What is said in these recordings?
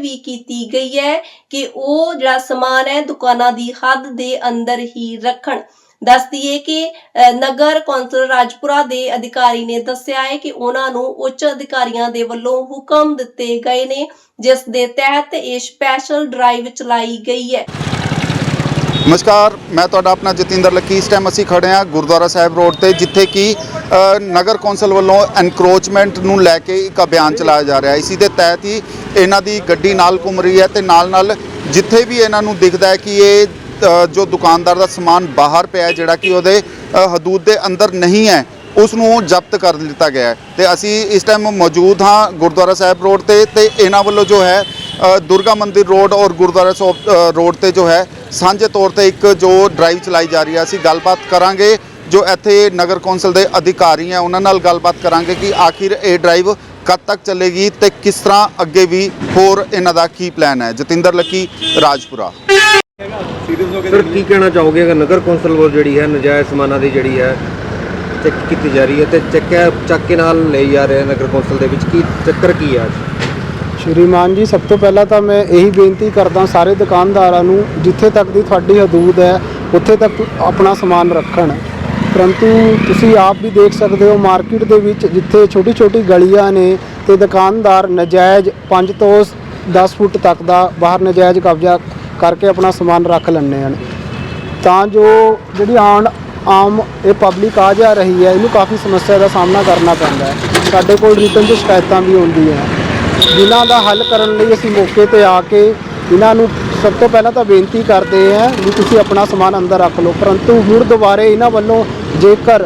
ਵੀ ਕੀਤੀ ਗਈ ਹੈ ਕਿ ਉਹ ਜਿਹੜਾ ਸਮਾਨ ਹੈ ਦੁਕਾਨਾਂ ਦੀ ਹੱਦ ਦੇ ਅੰਦਰ ਹੀ ਰੱਖਣ। ਦੱਸ ਦਈਏ ਕਿ ਨਗਰ ਕੌਂਸਲ ਰਾਜਪੁਰਾ ਦੇ ਅਧਿਕਾਰੀ ਨੇ ਦੱਸਿਆ ਹੈ ਕਿ ਉਹਨਾਂ ਨੂੰ ਉੱਚ ਅਧਿਕਾਰੀਆਂ ਦੇ ਵੱਲੋਂ ਹੁਕਮ ਦਿੱਤੇ ਗਏ ਨੇ, ਜਿਸ ਦੇ ਤਹਿਤ ਇਹ ਸਪੈਸ਼ਲ ਡਰਾਈਵ ਚਲਾਈ ਗਈ ਹੈ। ਨਮਸਕਾਰ, ਮੈਂ ਤੁਹਾਡਾ ਆਪਣਾ ਜਤਿੰਦਰ ਲੱਕੀ। ਇਸ ਟਾਈਮ ਅਸੀਂ ਖੜੇ ਹਾਂ ਗੁਰਦੁਆਰਾ ਸਾਹਿਬ ਰੋਡ ਤੇ, ਜਿੱਥੇ ਕਿ ਨਗਰ ਕੌਂਸਲ ਵੱਲੋਂ ਐਨਕਰੋਚਮੈਂਟ ਨੂੰ ਲੈ ਕੇ ਇੱਕ ਅਭਿਆਨ ਚਲਾਇਆ ਜਾ ਰਿਹਾ। ਹੈ ਇਸੇ ਦੇ ਤਹਿਤ ਹੀ ਇਹਨਾਂ ਦੀ ਗੱਡੀ ਨਾਲ ਘੁੰਮ ਰਹੀ ਹੈ ਤੇ ਨਾਲ ਨਾਲ ਜਿੱਥੇ ਵੀ ਇਹਨਾਂ ਨੂੰ ਦਿਖਦਾ ਹੈ ਕਿ ਇਹ ਜੋ ਦੁਕਾਨਦਾਰ ਦਾ ਸਮਾਨ ਬਾਹਰ ਪਿਆ ਜਿਹੜਾ ਕਿ ਉਹਦੇ ਹਦੂਦ ਦੇ ਅੰਦਰ ਨਹੀਂ ਹੈ ਉਸ ਨੂੰ ਜ਼ਬਤ ਕਰ ਲਿੱਤਾ ਗਿਆ ਹੈ। ਤੇ ਅਸੀਂ ਇਸ ਟਾਈਮ ਮੌਜੂਦ ਹਾਂ ਗੁਰਦੁਆਰਾ ਸਾਹਿਬ ਰੋਡ ਤੇ ਤੇ ਇਹਨਾਂ ਵੱਲੋਂ ਜੋ ਹੈ ਦੁਰਗਾ ਮੰਦਿਰ ਰੋਡ ਔਰ ਗੁਰਦੁਆਰਾ ਸਾਹਿਬ ਰੋਡ ਤੇ ਜੋ ਹੈ ਸਾਂਝੇ ਤੌਰ ਤੇ ਇੱਕ ਜੋ ਡਰਾਈਵ ਚਲਾਈ ਜਾ ਰਹੀ ਹੈ। ਅਸੀਂ ਗੱਲਬਾਤ ਕਰਾਂਗੇ ਜੋ ਇੱਥੇ ਨਗਰ ਕੌਂਸਲ ਦੇ ਅਧਿਕਾਰੀ ਹੈ ਉਹਨਾਂ ਨਾਲ ਗੱਲਬਾਤ ਕਰਾਂਗੇ ਕਿ ਆਖਿਰ ਇਹ ਡਰਾਈਵ ਕਦ ਤੱਕ ਚੱਲੇਗੀ ਤੇ ਕਿਸ ਤਰ੍ਹਾਂ ਅੱਗੇ ਵੀ ਹੋਰ ਇਹਨਾਂ ਦਾ ਕੀ ਪਲਾਨ ਹੈ। ਜਤਿੰਦਰ ਲੱਕੀ ਰਾਜਪੁਰਾ। ਸਰ ਕੀ ਕਹਿਣਾ ਚਾਹੋਗੇ? ਅਗਰ ਨਗਰ ਕੌਂਸਲ ਵੱਲ ਜਿਹੜੀ ਹੈ ਨਜਾਇਜ਼ ਸਮਾਨਾਂ ਦੀ ਜਿਹੜੀ ਹੈ ਚੈੱਕ ਕੀਤੀ ਜਾ ਰਹੀ ਹੈ ਤੇ ਚੱਕਿਆ ਚੱਕ ਕੇ ਨਾਲ ਲਈ ਜਾ ਰਹੇ ਨਗਰ ਕੌਂਸਲ ਦੇ ਵਿੱਚ ਕੀ ਚੱਕਰ ਕੀ ਹੈ ਅੱਜ ਸ਼੍ਰੀਮਾਨ ਜੀ, ਸਭ ਤੋਂ ਪਹਿਲਾਂ ਤਾਂ ਮੈਂ ਇਹੀ ਬੇਨਤੀ ਕਰਦਾ ਸਾਰੇ ਦੁਕਾਨਦਾਰਾਂ ਨੂੰ, ਜਿੱਥੇ ਤੱਕ ਦੀ ਤੁਹਾਡੀ ਹਦੂਦ ਹੈ, ਉੱਥੇ ਤੱਕ ਆਪਣਾ ਸਮਾਨ ਰੱਖਣ। ਪਰੰਤੂ ਤੁਸੀਂ ਆਪ ਵੀ ਦੇਖ ਸਕਦੇ ਹੋ, ਮਾਰਕੀਟ ਦੇ ਵਿੱਚ ਜਿੱਥੇ ਛੋਟੀ ਛੋਟੀ ਗਲੀਆਂ ਨੇ ਤੇ ਦੁਕਾਨਦਾਰ ਨਜਾਇਜ਼ 5 ਤੋਂ 10 ਫੁੱਟ ਤੱਕ ਦਾ ਬਾਹਰ ਨਜਾਇਜ਼ ਕਬਜ਼ਾ ਕਰਕੇ ਆਪਣਾ ਸਮਾਨ ਰੱਖ ਲੈਂਦੇ ਹਨ। ਤਾਂ ਜੋ ਜਿਹੜੀ ਆਣ ਆਮ ਇਹ ਪਬਲਿਕ ਆ ਜਾ ਰਹੀ ਹੈ, ਇਹਨੂੰ ਕਾਫੀ ਸਮੱਸਿਆ ਦਾ ਸਾਹਮਣਾ ਕਰਨਾ ਪੈਂਦਾ ਹੈ। ਸਾਡੇ ਕੋਲ ਰਿਟਨ 'ਚ ਸ਼ਿਕਾਇਤਾਂ ਵੀ ਆਉਂਦੀਆਂ। ਜਿਨ੍ਹਾਂ ਦਾ ਹੱਲ ਕਰਨ ਲਈ ਅਸੀਂ ਮੌਕੇ ਤੇ ਆ ਕੇ ਇਹਨਾਂ ਨੂੰ ਸਭ ਤੋਂ ਪਹਿਲਾਂ ਤਾਂ ਬੇਨਤੀ ਕਰਦੇ ਹਾਂ ਵੀ ਤੁਸੀਂ ਆਪਣਾ ਸਮਾਨ ਅੰਦਰ ਰੱਖ ਲਓ, ਪਰੰਤੂ ਹੁਣ ਦੁਬਾਰੇ ਇਹਨਾਂ ਵੱਲੋਂ ਜੇਕਰ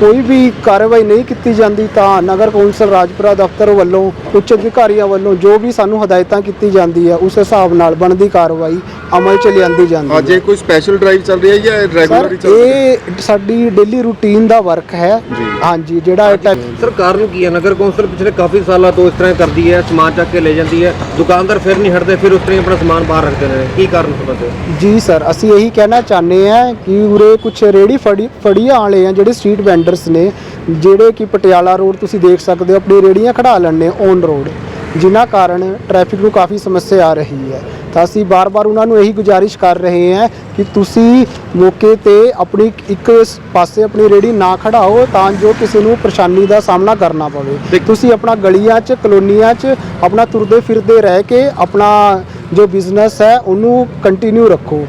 ਕੋਈ ਵੀ ਕਾਰਵਾਈ ਨਹੀਂ ਕੀਤੀ ਜਾਂਦੀ ਤਾਂ ਨਗਰ ਕੌਂਸਲ ਰਾਜਪੁਰਾ ਦਫ਼ਤਰ ਵੱਲੋਂ ਉੱਚ ਅਧਿਕਾਰੀਆਂ ਵੱਲੋਂ ਜੋ ਵੀ ਸਾਨੂੰ ਹਦਾਇਤਾਂ ਕੀਤੀ ਜਾਂਦੀ ਹੈ ਉਸ ਹਿਸਾਬ ਨਾਲ ਬਣਦੀ ਕਾਰਵਾਈ ਅਮਲ 'ਚ ਲਿਆਂਦੀ ਜਾਂਦੀ ਅੱਜ ਹੈ। ਇਹ ਕੋਈ ਸਪੈਸ਼ਲ ਡਰਾਈਵ ਚੱਲ ਰਹੀ ਹੈ ਜਾਂ ਰੈਗੂਲਰ ਹੀ ਸਰ ਚੱਲ ਰਹੀ ਹੈ? ਇਹ ਸਾਡੀ ਡੇਲੀ ਰੂਟੀਨ ਦਾ ਵਰਕ ਹੈ। ਹਾਂਜੀ ਜਿਹੜਾ ਇਹ ਟੈ- ਸਰ ਕਾਰਨ ਕੀ ਹੈ? ਨਗਰ ਕੌਂਸਲ ਪਿਛਲੇ ਕਾਫੀ ਸਾਲਾਂ ਤੋਂ ਇਸ ਤਰ੍ਹਾਂ ਕਰਦੀ ਹੈ ਸਮਾਨ ਚੱਕ ਕੇ ਲੈ ਜਾਂਦੀ ਹੈ ਦੁਕਾਨਦਾਰ ਫਿਰ ਨਹੀਂ ਹਟਦੇ ਫਿਰ ਉਸ ਤਰ੍ਹਾਂ ਹੀ ਆਪਣਾ ਸਮਾਨ ਬਾਹਰ ਰੱਖਦੇ ਨੇ। ਕੀ ਕਾਰਨ ਸਮਝਦੇ ਹੋ ਜੀ ਸਰ ਅਸੀਂ ਇਹੀ ਕਹਿਣਾ ਚਾਹੁੰਦੇ ਹਾਂ ਕਿ ਉਰੇ ਕੁਝ ਰੇੜੀ ਫੜੀ ਫੜੀਆਂ ਵਾਲੇ ਆ ਜਿਹੜੇ ਸਟਰੀਟ ਵੈਂਡਰਸ ਨੇ ਜਿਹੜੇ ਕਿ ਪਟਿਆਲਾ ਰੋਡ ਤੁਸੀਂ ਦੇਖ ਸਕਦੇ ਹੋ ਆਪਣੀ ਰੇੜੀਆਂ ਖੜਾ ਲੈਂਦੇ ਔਨ ਰੋਡ ਜਿਨ੍ਹਾਂ ਕਾਰਨ ਟ੍ਰੈਫਿਕ ਨੂੰ ਕਾਫੀ ਸਮੱਸਿਆ ਆ ਰਹੀ ਹੈ। ਤਾਂ ਅਸੀਂ ਬਾਰ-ਬਾਰ ਉਹਨਾਂ ਨੂੰ ਇਹੀ ਗੁਜ਼ਾਰਿਸ਼ ਕਰ ਰਹੇ ਹਾਂ ਕਿ ਤੁਸੀਂ ਮੌਕੇ ਤੇ ਆਪਣੀ ਇੱਕ ਪਾਸੇ ਆਪਣੀ ਰੇੜੀ ਨਾ ਖੜਾਓ ਤਾਂ ਜੋ ਕਿਸੇ ਨੂੰ ਪਰੇਸ਼ਾਨੀ ਦਾ ਸਾਹਮਣਾ ਕਰਨਾ ਪਵੇ। ਤੁਸੀਂ ਆਪਣਾ ਗਲੀਆਂ 'ਚ ਕਲੋਨੀਆਂ 'ਚ ਆਪਣਾ ਤੁਰਦੇ ਫਿਰਦੇ ਰਹਿ ਕੇ ਆਪਣਾ ਜੋ ਬਿਜ਼ਨਸ ਹੈ ਉਹਨੂੰ ਕੰਟੀਨਿਊ ਰੱਖੋ।